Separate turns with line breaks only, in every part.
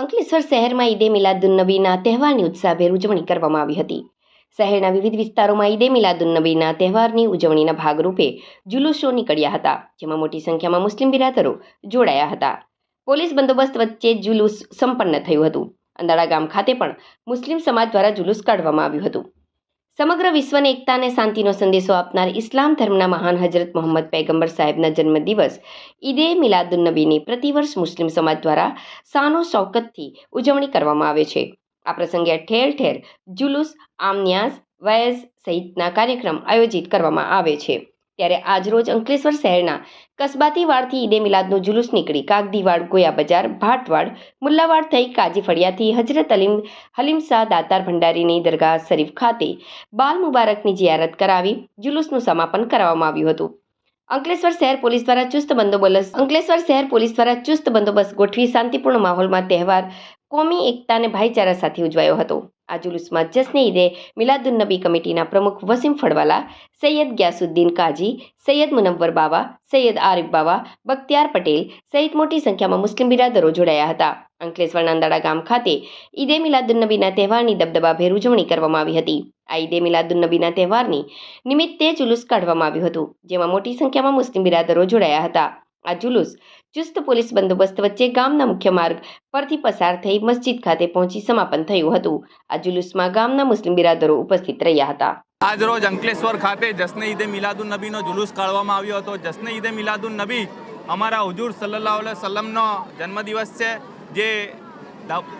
અંકલેશ્વર શહેરમાં ઈદે મિલાદુન્નબીના તહેવારની ઉત્સાહભેર ઉજવણી કરવામાં આવી હતી. શહેરના વિવિધ વિસ્તારોમાં ઈદે મિલાદુન્નબીના તહેવારની ઉજવણીના ભાગરૂપે જુલુસો નીકળ્યા હતા, જેમાં મોટી સંખ્યામાં મુસ્લિમ બિરાદરો જોડાયા હતા. પોલીસ બંદોબસ્ત વચ્ચે જુલુસ સંપન્ન થયું હતું. અંદાળા ગામ ખાતે પણ મુસ્લિમ સમાજ દ્વારા જુલુસ કાઢવામાં આવ્યું હતું. સમગ્ર વિશ્વને એકતા અને શાંતિનો સંદેશો આપનાર ઇસ્લામ ધર્મના મહાન હજરત મોહમ્મદ પૈગંબર સાહેબના જન્મદિવસ ઈદે મિલાદુન્નબીની પ્રતિવર્ષ મુસ્લિમ સમાજ દ્વારા સાનો શૌકતથી ઉજવણી કરવામાં આવે છે. આ પ્રસંગે ઠેર ઠેર જુલુસ, આમન્યાસ, વયસ સહિતના કાર્યક્રમ આયોજિત કરવામાં આવે છે. ત્યારે આજરોજ અંકલેશ્વર શહેરના કસબાતી વાડથી ઈદે મિલાદનું જુલુસ નીકળી. કાગદીવાડ, ગોયા બજાર, ભાટવાડ, મુલ્લાવાડ થઈ કાજી ફળિયાથી હજરત અલીમ, હલીમ શાહ દાતાર ભંડારીની દરગાહ શરીફ ખાતે બાલ મુબારકની જિયારત કરાવી જુલુસનું સમાપન કરવામાં આવ્યું હતું. અંકલેશ્વર શહેર પોલીસ દ્વારા ચુસ્ત બંદોબસ્ત, અંકલેશ્વર શહેર પોલીસ દ્વારા ચુસ્ત બંદોબસ્ત ગોઠવી શાંતિપૂર્ણ માહોલમાં તહેવાર, કોમી એકતા અને ભાઈચારા સાથે ઉજવાયો હતો. આ જુલુસમાં જશ્ને ઈદે મિલાદુન્નબી કમિટીના પ્રમુખ વસીમ ફળવાલા સૈયદ ગ્યાસુદ્દીન કાજી સૈયદ મુનવ્વર બાવા સૈયદ આરિફ બાવા બખ્તિયાર પટેલ સહિત મોટી સંખ્યામાં મુસ્લિમ બિરાદરો જોડાયા હતા અંકલેશ્વર નાંદાડા ગામ ખાતે ઈદે મિલાદુન્નબીના તહેવારની દબદબાભેર ઉજવણી કરવામાં આવી હતી આ ઈદે મિલાદુન્નબીના તહેવારની નિમિત્તે જુલુસ કાઢવામાં આવ્યું હતું જેમાં મોટી સંખ્યામાં મુસ્લિમ બિરાદરો જોડાયા હતા આ જુલુસ ચુસ્ત પોલીસ બંદોબસ્ત વચ્ચે ગામના મુખ્ય માર્ગ પરથી પસાર થઈ મસ્જિદ ખાતે પહોંચી સમાપન થયું હતું. આ જુલુસમાં ગામના મુસ્લિમ બિરાદરો ઉપસ્થિત રહ્યા હતા.
આજરોજ અંકલેશ્વર ખાતે જશ્ન ઈદે મિલાદુન નબીનો જુલુસ કાઢવામાં આવ્યો હતો. જશ્ન ઈદે મિલાદુન નબી અમારા હુજુર સલ્લલ્લાહુ સલ્લમનો જન્મદિવસ છે, જે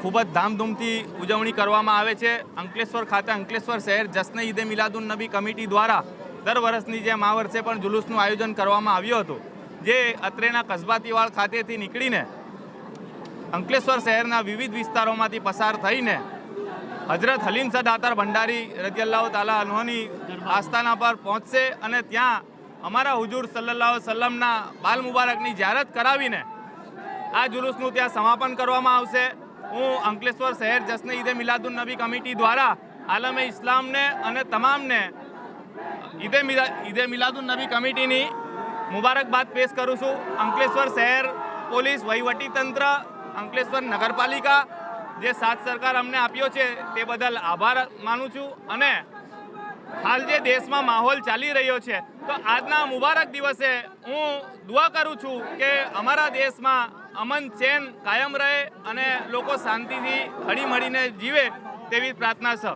ખૂબ જ ધામધૂમથી ઉજવણી કરવામાં આવે છે. અંકલેશ્વર ખાતે અંકલેશ્વર શહેર જશ્ન ઈદે મિલાદુન નબી કમિટી દ્વારા દર વર્ષની જેમ આ વર્ષે પણ જુલુસનું આયોજન કરવામાં આવ્યું હતું. જે અત્રેના કસબાતીવાડ ખાતેથી નીકળીને અંકલેશ્વર શહેરના વિવિધ વિસ્તારોમાંથી પસાર થઈને હજરત હલીમ શાહ દાતાર ભંડારી રજીઅલ્લાહ તાલા અનહોની આસ્થાના પર પહોંચશે અને ત્યાં અમારા હુજુર સલ્લાહ સલ્લમના બાલ મુબારકની જાહેરાત કરાવીને આ જુલુસનું ત્યાં સમાપન કરવામાં આવશે. હું અંકલેશ્વર શહેર જશ્ન ઈદે મિલાદુન નબી કમિટી દ્વારા આલમે ઇસ્લામને અને તમામને ઈદે ઈદે મિલાદુન નબી કમિટીની મુબારકબાદ પેશ કરું છું. અંકલેશ્વર શહેર પોલીસ વહીવટીતંત્ર, અંકલેશ્વર નગરપાલિકા, જે સાથ સરકાર અમને આપ્યો છે, તે બદલ આભાર માનું છું. અને હાલ જે દેશમાં માહોલ ચાલી રહ્યો છે, તો આજના મુબારક દિવસે હું દુઆ કરું છું કે અમારા દેશમાં અમન ચેન કાયમ રહે અને લોકો શાંતિથી હળી મળીને જીવે તેવી પ્રાર્થના છે.